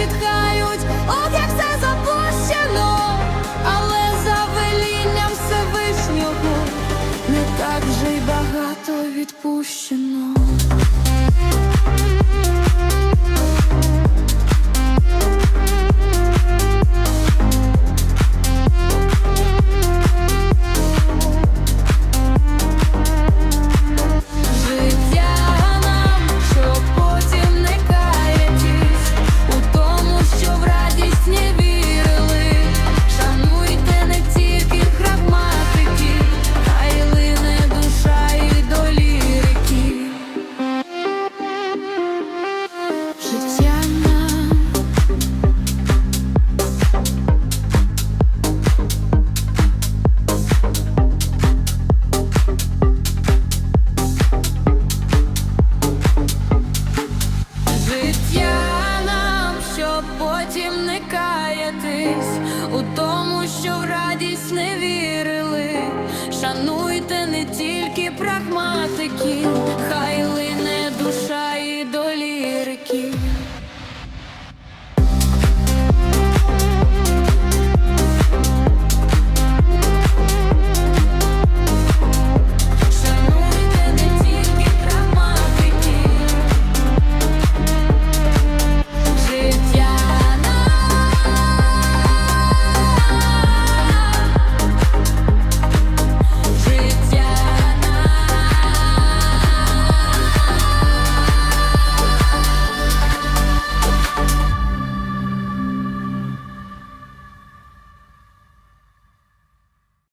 зітхають, от як все запущено, але за велінням Всевишнього не так же й багато відпущено. потім не каєтесь у тому, що в радість не вірили. Шануйте не тільки прагматиків.